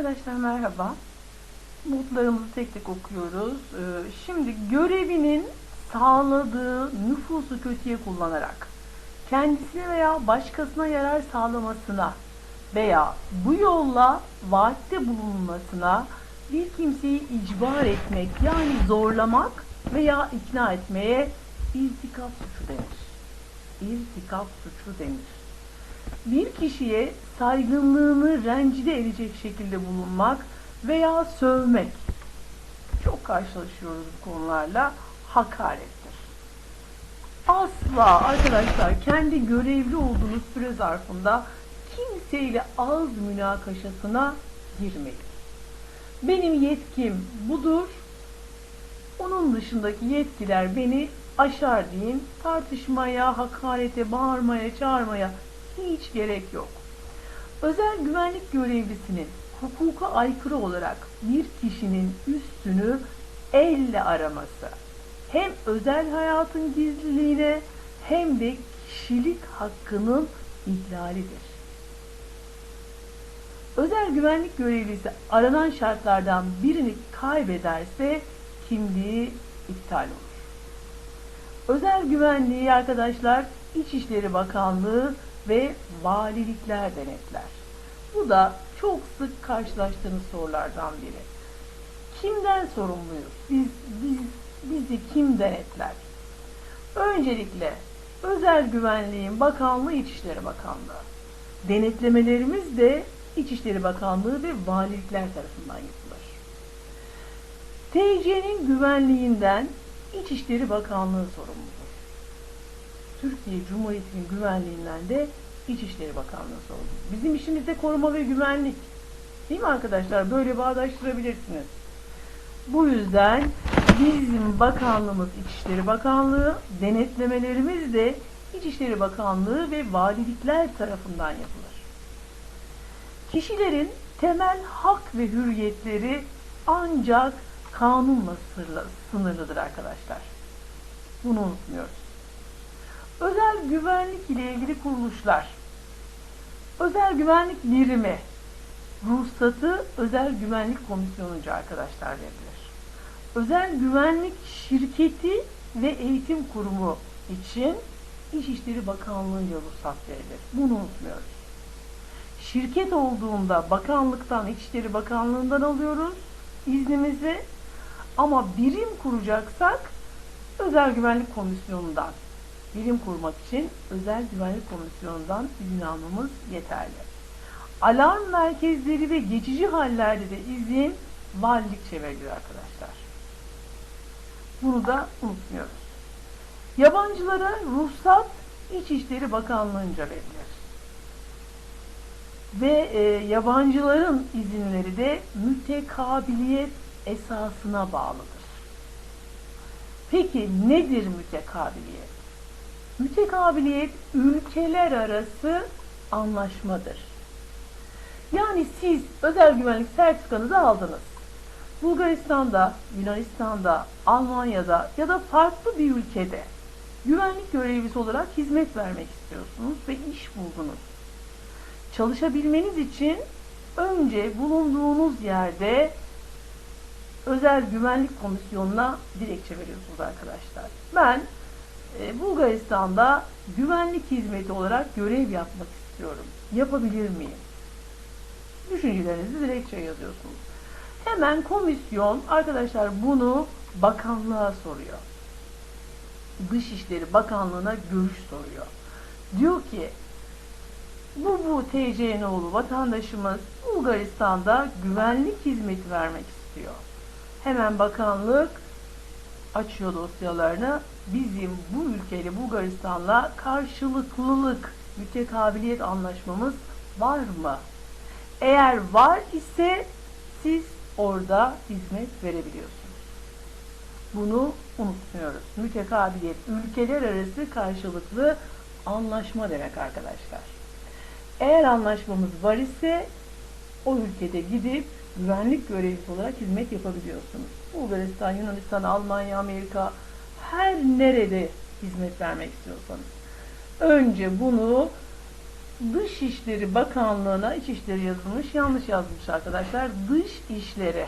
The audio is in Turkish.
Arkadaşlar merhaba. Notlarımızı tek tek okuyoruz. Ee, Şimdi görevinin sağladığı nüfusu kötüye kullanarak kendisine veya başkasına yarar sağlamasına veya bu yolla vaatte bulunmasına bir kimseyi icbar etmek yani zorlamak veya ikna etmeye irtikap suçu denir. İrtikap suçu denir bir kişiye saygınlığını rencide edecek şekilde bulunmak veya sövmek. Çok karşılaşıyoruz bu konularla. Hakarettir. Asla arkadaşlar kendi görevli olduğunuz süre zarfında kimseyle ağız münakaşasına girmeyin. Benim yetkim budur. Onun dışındaki yetkiler beni aşar deyin. Tartışmaya, hakarete, bağırmaya, çağırmaya hiç gerek yok. Özel güvenlik görevlisinin hukuka aykırı olarak bir kişinin üstünü elle araması hem özel hayatın gizliliğine hem de kişilik hakkının ihlalidir. Özel güvenlik görevlisi aranan şartlardan birini kaybederse kimliği iptal olur. Özel güvenliği arkadaşlar İçişleri Bakanlığı ve valilikler denetler. Bu da çok sık karşılaştığımız sorulardan biri. Kimden sorumluyuz? Biz, biz, bizi kim denetler? Öncelikle Özel Güvenliğin Bakanlığı İçişleri Bakanlığı. Denetlemelerimiz de İçişleri Bakanlığı ve valilikler tarafından yapılır. TC'nin güvenliğinden İçişleri Bakanlığı sorumludur. Türkiye Cumhuriyeti'nin güvenliğinden de İçişleri Bakanlığı sorumludur. Bizim işimiz de koruma ve güvenlik. Değil mi arkadaşlar? Böyle bağdaştırabilirsiniz. Bu yüzden bizim bakanlığımız İçişleri Bakanlığı, denetlemelerimiz de İçişleri Bakanlığı ve valilikler tarafından yapılır. Kişilerin temel hak ve hürriyetleri ancak kanunla sınırlıdır arkadaşlar. Bunu unutmuyoruz. Özel güvenlik ile ilgili kuruluşlar. Özel güvenlik birimi ruhsatı özel güvenlik komisyonunca arkadaşlar verilir. Özel güvenlik şirketi ve eğitim kurumu için İçişleri Bakanlığı'nca ruhsat verilir. Bunu unutmuyoruz. Şirket olduğunda bakanlıktan, İçişleri Bakanlığı'ndan alıyoruz iznimizi. Ama birim kuracaksak özel güvenlik komisyonundan birim kurmak için özel güvenlik komisyonundan izin almamız yeterli. Alarm merkezleri ve geçici hallerde de izin valilikçe verilir arkadaşlar. Bunu da unutmuyoruz. Yabancılara ruhsat İçişleri Bakanlığı'nca verilir. Ve e, yabancıların izinleri de mütekabiliyet esasına bağlıdır. Peki nedir mütekabiliyet? Mütekabiliyet ülkeler arası anlaşmadır. Yani siz özel güvenlik sertifikanızı aldınız. Bulgaristan'da, Yunanistan'da, Almanya'da ya da farklı bir ülkede güvenlik görevlisi olarak hizmet vermek istiyorsunuz ve iş buldunuz. Çalışabilmeniz için önce bulunduğunuz yerde özel güvenlik komisyonuna dilekçe veriyorsunuz arkadaşlar. Ben Bulgaristan'da güvenlik hizmeti olarak görev yapmak istiyorum. Yapabilir miyim? Düşüncelerinizi dilekçeye yazıyorsunuz. Hemen komisyon arkadaşlar bunu bakanlığa soruyor. Dışişleri Bakanlığı'na görüş soruyor. Diyor ki bu bu TC'noğlu vatandaşımız Bulgaristan'da güvenlik hizmeti vermek istiyor. Hemen bakanlık açıyor dosyalarını. Bizim bu ülkeyle Bulgaristan'la karşılıklılık, mütekabiliyet anlaşmamız var mı? Eğer var ise siz orada hizmet verebiliyorsunuz. Bunu unutmuyoruz. Mütekabiliyet, ülkeler arası karşılıklı anlaşma demek arkadaşlar. Eğer anlaşmamız var ise o ülkede gidip güvenlik görevlisi olarak hizmet yapabiliyorsunuz. Bulgaristan, Yunanistan, Almanya, Amerika her nerede hizmet vermek istiyorsanız. Önce bunu Dışişleri Bakanlığı'na İçişleri yazılmış. Yanlış yazmış arkadaşlar. Dış işleri.